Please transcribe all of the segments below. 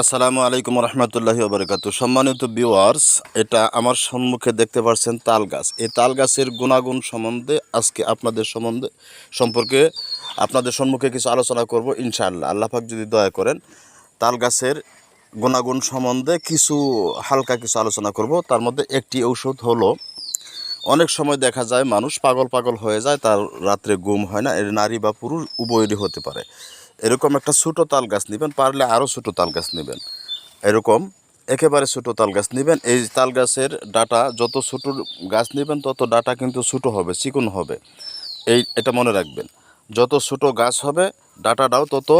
আসসালামু আলাইকুম রহমতুল্লাহি ওবরাকাতু। সম্মানিত ভিউয়ার্স এটা আমার সম্মুখে দেখতে পাচ্ছেন তাল গাছ। এই তাল গাছের গুণাগুণ সম্বন্ধে আজকে আপনাদের সম্বন্ধে সম্পর্কে আপনাদের সম্মুখে কিছু আলোচনা করব ইনশাআল্লাহ। আল্লাহ পাক যদি দয়া করেন, তাল গাছের গুণাগুণ সম্বন্ধে কিছু হালকা কিছু আলোচনা করব। তার মধ্যে একটি ঔষধ হলো অনেক সময় দেখা যায় মানুষ পাগল পাগল হয়ে যায়, তার রাত্রে ঘুম হয় না, এর নারী বা পুরুষ উভয়েরই হতে পারে। এরকম একটা ছোটো তাল গাছ নেবেন, পারলে আরও ছোটো তাল গাছ নেবেন। এরকম একেবারে ছোটো তাল গাছ নেবেন। এই তাল গাছের ডাটা যত ছোটো গাছ নেবেন, তত ডাটা কিন্তু ছোটো হবে, চিকন হবে। এই, এটা মনে রাখবেন। যত ছোটো গাছ হবে, ডাটাটাও তত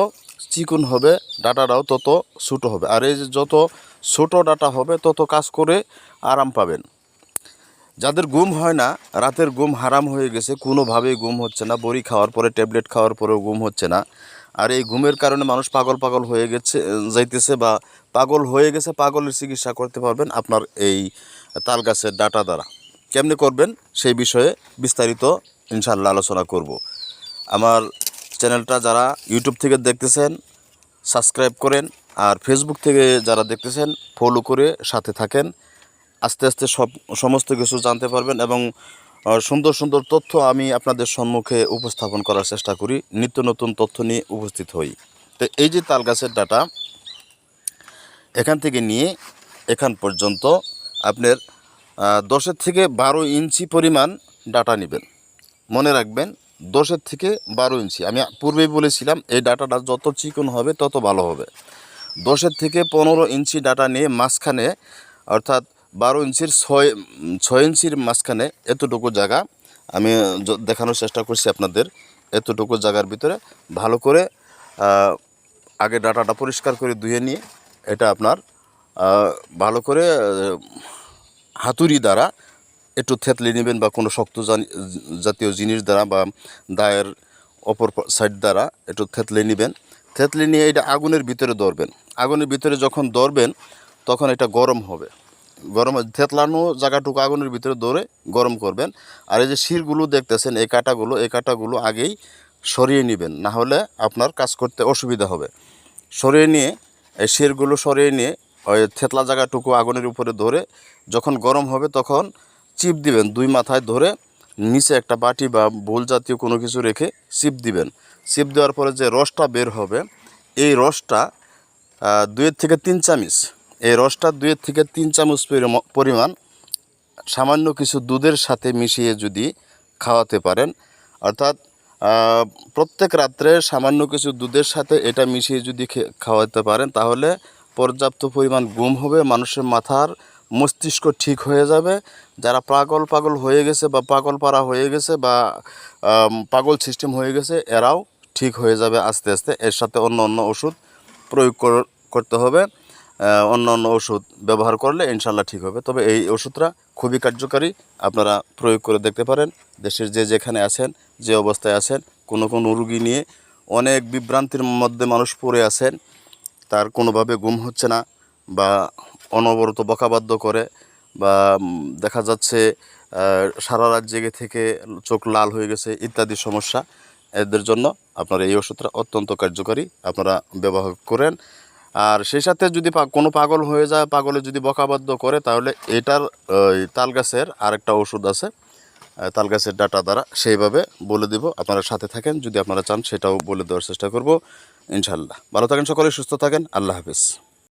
চিকন হবে, ডাটাটাও তত ছোটো হবে। আর এই যে যত ছোটো ডাটা হবে, তত কাজ করে আরাম পাবেন। যাদের ঘুম হয় না, রাতের ঘুম হারাম হয়ে গেছে, কোনোভাবেই ঘুম হচ্ছে না। বড়ি খাওয়ার পরে, ট্যাবলেট খাওয়ার পরেও ঘুম হচ্ছে না। আর এই ঘুমের কারণে মানুষ পাগল পাগল হয়ে গেছে যাইতেছে বা পাগল হয়ে গেছে, পাগলের চিকিৎসা করতে পারবেন আপনার এই তাল গাছের ডাটা দ্বারা। কেমনে করবেন? সেই বিষয়ে বিস্তারিত ইনশাল্লাহ আলোচনা করব। আমার চ্যানেলটা যারা ইউটিউব থেকে দেখতেছেন, সাবস্ক্রাইব করেন আর ফেসবুক থেকে যারা দেখতেছেন, ফলো করে সাথে থাকেন। আস্তে আস্তে সব, সমস্ত কিছু জানতে পারবেন এবং সুন্দর সুন্দর তথ্য আমি আপনাদের সম্মুখে উপস্থাপন করার চেষ্টা করি। নিত্য নতুন তথ্য নিয়ে উপস্থিত হই। তো এই যে তাল গাছের ডাটা, এখান থেকে নিয়ে এখান পর্যন্ত আপনার দশের থেকে বারো ইঞ্চি পরিমাণ ডাটা নেবেন। মনে রাখবেন, দশের থেকে বারো ইঞ্চি। আমি পূর্বেই বলেছিলাম, এই ডাটাটা যত চিকন হবে তত ভালো হবে। দশের থেকে পনেরো ইঞ্চি ডাটা নিয়ে মাঝখানে, অর্থাৎ বারো ইঞ্চির ছয় ছয় ইঞ্চির মাঝখানে এতটুকু জায়গা আমি দেখানোর চেষ্টা করছি আপনাদের। এতটুকু জায়গার ভিতরে ভালো করে আগে ডাটাটা পরিষ্কার করে ধুয়ে নিয়ে এটা আপনার ভালো করে হাতুড়ি দ্বারা একটু থেতলে নেবেন বা কোনো শক্ত জাতীয় জিনিস দ্বারা বা দায়ের অপর সাইড দ্বারা একটু থেতলে নেবেন। থেতলে নিয়ে এটা আগুনের ভিতরে ধরবেন। আগুনের ভিতরে যখন ধরবেন, তখন এটা গরম হবে। গরম থেতলানো জায়গাটুকু আগুনের ভিতরে ধরে গরম করবেন। আর এই যে শিরগুলো দেখতেছেন এই কাঁটাগুলো এই কাঁটাগুলো আগেই সরিয়ে নেবেন। না হলে আপনার কাজ করতে অসুবিধা হবে। সরিয়ে নিয়ে এই শিরগুলো সরিয়ে নিয়ে ওই থেতলা জায়গাটুকু আগুনের উপরে ধরে যখন গরম হবে তখন চিপ দিবেন। দুই মাথায় ধরে নিচে একটা বাটি বা বোল জাতীয় কোনো কিছু রেখে চিপ দিবেন। চিপ দেওয়ার পরে যে রসটা বের হবে এই রসটা আহ, দুইয়ের থেকে তিন চামচ এই রসটা দুইয়ের থেকে তিন চামচ পরিম- পরিমাণ সামান্য কিছু দুধের সাথে মিশিয়ে যদি খাওয়াতে পারেন। অর্থাৎ প্রত্যেক রাত্রে সামান্য কিছু দুধের সাথে এটা মিশিয়ে যদি খাওয়াতে পারেন, তাহলে পর্যাপ্ত পরিমাণ ঘুম হবে, মানুষের মাথার মস্তিষ্ক ঠিক হয়ে যাবে। যারা পাগল পাগল হয়ে গেছে বা পাগল পাড়া হয়ে গেছে বা পাগল সিস্টেম হয়ে গেছে, এরাও ঠিক হয়ে যাবে আস্তে আস্তে। এর সাথে অন্য অন্য ওষুধ প্রয়োগ কর- করতে হবে। অন্য অন্য ওষুধ ব্যবহার করলে ইনশাল্লাহ ঠিক হবে। তবে এই ওষুধটা খুবই কার্যকারী, আপনারা প্রয়োগ করে দেখতে পারেন। দেশের যে যেখানে আছেন, যে অবস্থায় আছেন, কোনো কোনো রুগী নিয়ে অনেক বিভ্রান্তির মধ্যে মানুষ পড়ে আছেন। তার কোনোভাবে গুম হচ্ছে না বা অনবরত বকাবাদ্য করে বা দেখা যাচ্ছে সারা রাত জেগে থেকে চোখ লাল হয়ে গেছে ইত্যাদি সমস্যা। এদের জন্য আপনার এই ওষুধটা অত্যন্ত কার্যকারী। আপনারা ব্যবহার করেন। আর সেই সাথে যদি কোনো পাগল হয়ে যায়, পাগলে যদি বকাবদ্ধ করে, তাহলে এটার তাল গাছের আরেকটা ওষুধ আছে তাল গাছের ডাটা দ্বারা সেইভাবে বলে দিব। আপনারা সাথে থাকেন, যদি আপনারা চান, সেটাও বলে দেওয়ার চেষ্টা করব। ইনশাল্লাহ ভালো থাকেন সকলে, সুস্থ থাকেন। আল্লাহ হাফিজ।